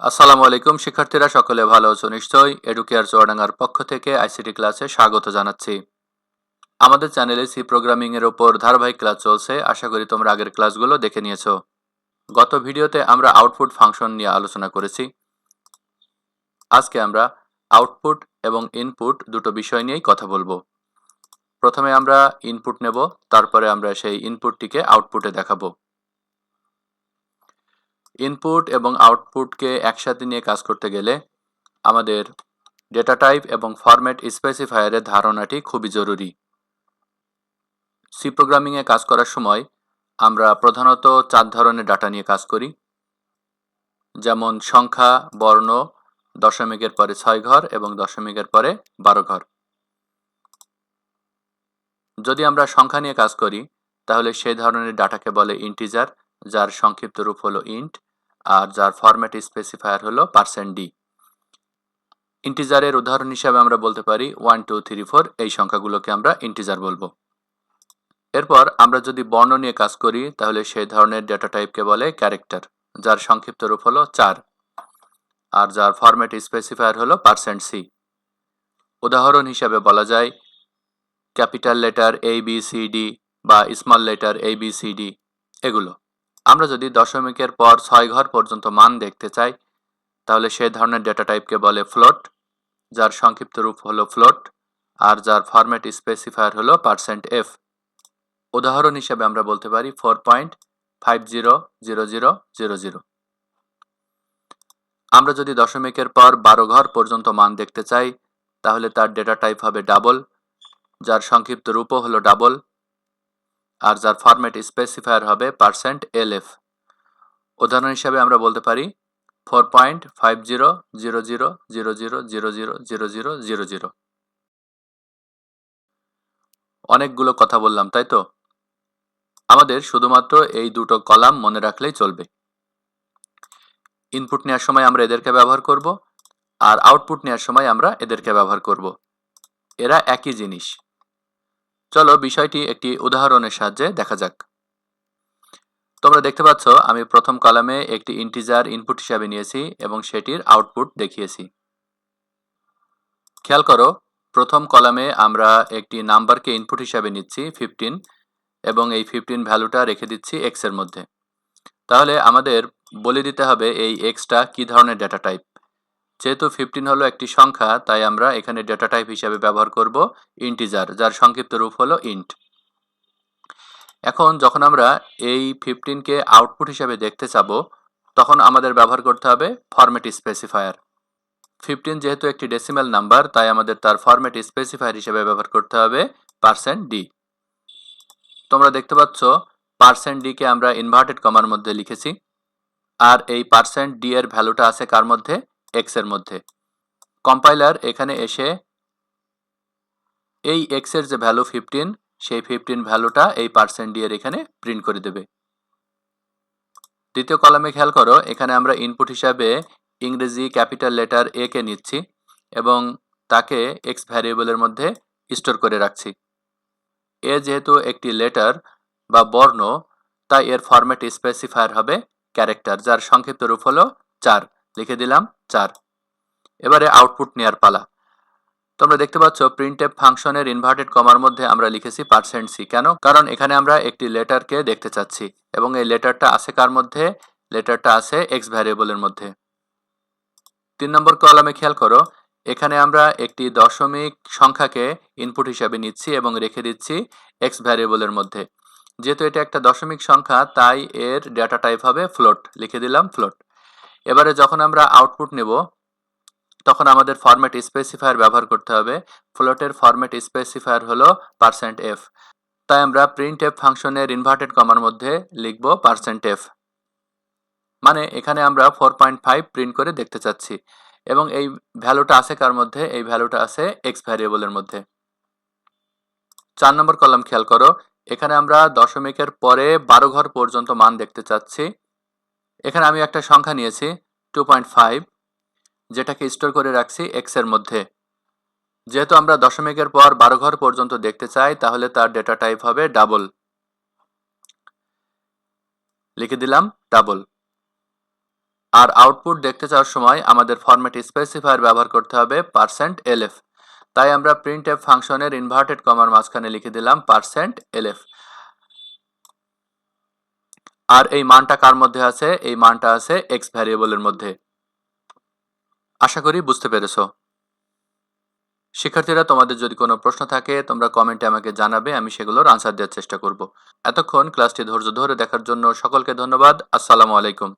আসসালামু আলাইকুম, শিক্ষার্থীরা, সকলে ভালো আছো? নিশ্চয়ই এডুকেয়ার চুয়াডাঙ্গার পক্ষ থেকে আইসিটি ক্লাসে স্বাগত জানাচ্ছি। আমাদের চ্যানেলে সি প্রোগ্রামিং এর ওপর ধারাবাহিক ক্লাস চলছে। আশা করি তোমরা আগের ক্লাসগুলো দেখে নিয়েছো। গত ভিডিওতে আমরা আউটপুট ফাংশন নিয়ে আলোচনা করেছি। আজকে আমরা আউটপুট এবং ইনপুট দুটো বিষয় নিয়েই কথা বলব। প্রথমে আমরা ইনপুট নেব, তারপরে আমরা সেই ইনপুটটিকে আউটপুটে দেখাবো। ইনপুট এবং আউটপুটকে একসাথে নিয়ে কাজ করতে গেলে আমাদের ডেটা টাইপ এবং ফরম্যাট স্পেসিফায়ারের ধারণাটি খুবই জরুরি। সি প্রোগ্রামিংয়ে কাজ করার সময় আমরা প্রধানত চার ধরনের ডাটা নিয়ে কাজ করি। যেমন সংখ্যা, বর্ণ, দশমিকের পরে ছয় ঘর এবং দশমিকের পরে বারো ঘর। যদি আমরা সংখ্যা নিয়ে কাজ করি, তাহলে সেই ধরনের ডাটাকে বলে ইন্টিজার যার সংক্ষিপ্ত রূপ হলো ইন্ট আর যার ফরম্যাট স্পেসিফায়ার হলো পার্সেন্ট ডি ইন্টিজারের উদাহরণ হিসাবে আমরা বলতে পারি ওয়ান টু থ্রি ফোর এই সংখ্যাগুলোকে আমরা ইন্টিজার বলব। এরপর আমরা যদি বর্ণ নিয়ে কাজ করি, তাহলে সেই ধরনের ডেটা টাইপকে বলে ক্যারেক্টার যার সংক্ষিপ্ত রূপ হলো চার। আর যার ফরম্যাট স্পেসিফায়ার হলো পার্সেন্ট সি উদাহরণ হিসাবে বলা যায় capital letter A B C D বা small letter A B C D এগুলো। আমরা যদি দশমিকের পর ছয় ঘর পর্যন্ত মান দেখতে চাই, তাহলে সেই ধরনের ডেটা টাইপকে বলে ফ্লোট যার সংক্ষিপ্ত রূপ হলো ফ্লোট আর যার ফরম্যাট স্পেসিফায়ার হলো পার্সেন্ট এফ উদাহরণ হিসেবে আমরা বলতে পারি four point five zero zero zero zero zero আমরা যদি দশমিকের পর বারো ঘর পর্যন্ত মান দেখতে চাই, তাহলে তার ডেটা টাইপ হবে ডাবল যার সংক্ষিপ্ত রূপও হলো ডাবল আর যার ফরম্যাট স্পেসিফায়ার হবে পার্সেন্ট এল এফ উদাহরণ হিসাবে আমরা বলতে পারি four point five zero zero zero zero zero zero zero zero zero zero zero অনেকগুলো কথা বললাম, তাই তো? আমাদের শুধুমাত্র এই দুটো কলাম মনে রাখলেই চলবে। ইনপুট নেওয়ার সময় আমরা এদেরকে ব্যবহার করব, আর আউটপুট নেওয়ার সময় আমরা এদেরকে ব্যবহার করব। এরা একই জিনিস। চলো বিষয়টি একটি উদাহরণের সাহায্যে দেখা যাক। তোমরা দেখতে পাচ্ছ, আমি প্রথম কলামে একটি ইন্টিজার ইনপুট হিসাবে নিয়েছি এবং সেটির আউটপুট দেখিয়েছি। খেয়াল করো, প্রথম কলামে আমরা একটি নাম্বারকে ইনপুট হিসাবে নিচ্ছি ফিফটিন এবং এই ফিফটিন ভ্যালুটা রেখে দিচ্ছি এক্সের মধ্যে। তাহলে আমাদের বলে দিতে হবে এই এক্সটা কি ধরনের ডেটা টাইপ যেহেতু ফিফটিন হলো একটি সংখ্যা, তাই আমরা এখানে ডেটা টাইপ হিসাবে ব্যবহার করব ইন্টিজার যার সংক্ষিপ্ত রূপ হলো ইন্ট এখন যখন আমরা এই ফিফটিনকে আউটপুট হিসাবে দেখতে চাব, তখন আমাদের ব্যবহার করতে হবে ফরম্যাট স্পেসিফায়ার ফিফটিন যেহেতু একটি ডেসিমেল নাম্বার তাই আমাদের তার ফরম্যাট স্পেসিফায়ার হিসেবে ব্যবহার করতে হবে পার্সেন্ট ডি তোমরা দেখতে পাচ্ছ পার্সেন্ট ডিকে আমরা ইনভার্টেড কমার মধ্যে লিখেছি। আর এই পার্সেন্ট ডি এর ভ্যালুটা আছে কার মধ্যে? এক্সের মধ্যে। কম্পাইলার এখানে এসে এই এক্সের যে ভ্যালু ফিফটিন সেই ফিফটিন ভ্যালুটা এই পার্সেন্ট ডি এর এখানে প্রিন্ট করে দেবে। দ্বিতীয় কলামে খেয়াল করো, এখানে আমরা ইনপুট হিসাবে ইংরেজি ক্যাপিটাল লেটার এ কে নিচ্ছি এবং তাকে এক্স ভ্যারিয়েবলের মধ্যে স্টোর করে রাখছি। এ যেহেতু একটি লেটার বা বর্ণ, তাই এর ফরম্যাট স্পেসিফায়ার হবে ক্যারেক্টার যার সংক্ষিপ্ত রূপ হলো চার। লিখে দিলাম চার। এবারে আউটপুট নেয়ার পালা। তোমরা দেখতে পাচ্ছ প্রিন্টএফ ফাংশনের ইনভার্টেড কমার মধ্যে আমরা লিখেছি পার্সেন্ট সি কেন? কারণ এখানে আমরা একটি লেটারকে দেখতে চাচ্ছি এবং এই লেটারটা আছে কার মধ্যে? লেটারটা আছে এক্স ভ্যারিয়েবলের মধ্যে। তিন নম্বর কলামে খেয়াল করো, এখানে আমরা একটি দশমিক সংখ্যাকে ইনপুট হিসাবে নিচ্ছি এবং রেখে দিচ্ছি এক্স ভ্যারিয়েবলের মধ্যে। যেহেতু এটা একটা দশমিক সংখ্যা, তাই এর ডেটা টাইপ হবে ফ্লোট লিখে দিলাম ফ্লোট এবারে যখন আমরা আউটপুট নেব, তখন আমাদের ফরম্যাট স্পেসিফায়ার ব্যবহার করতে হবে। ফ্লোটের ফরম্যাট স্পেসিফায়ার হলো পার্সেন্ট এফ তাই আমরা প্রিন্ট এফ ফাংশনের ইনভার্টেড কমার মধ্যে লিখব পার্সেন্ট এফ মানে এখানে আমরা ফোর পয়েন্ট ফাইভ প্রিন্ট করে দেখতে চাচ্ছি। এবং এই ভ্যালুটা আছে কার মধ্যে? এই ভ্যালুটা আছে এক্স ভ্যারিয়েবলের মধ্যে। চার নম্বর কলাম খেয়াল করো। এখানে আমরা দশমিকের পরে বারো ঘর পর্যন্ত মান দেখতে চাচ্ছি। এখানে আমি একটা সংখ্যা নিয়েছি টু পয়েন্ট ফাইভ যেটাকে স্টোর করে রাখছি এক্সের মধ্যে। যেহেতু আমরা দশমিকের পর বারো ঘর পর্যন্ত দেখতে চাই, তাহলে তার ডেটা টাইপ হবে ডাবল লিখে দিলাম ডাবল আর আউটপুট দেখতে চাওয়ার সময় আমাদের ফরম্যাট স্পেসিফায়ার ব্যবহার করতে হবে পার্সেন্ট এলএফ তাই আমরা প্রিন্ট এফ ফাংশনের ইনভার্টেড কমার মাঝখানে লিখে দিলাম পার্সেন্ট এলএফ আর এই মানটা কার মধ্যে আছে? এই মানটা আছে এক্স ভ্যারিয়েবলের মধ্যে। আশা করি বুঝতে পেরেছ। শিক্ষার্থীরা, তোমাদের যদি কোনো প্রশ্ন থাকে, তোমরা কমেন্টে আমাকে জানাবে, আমি সেগুলোর আনসার দেওয়ার চেষ্টা করব। এতক্ষণ ক্লাসটি ধৈর্য ধরে দেখার জন্য সকলকে ধন্যবাদ। আসসালামু আলাইকুম।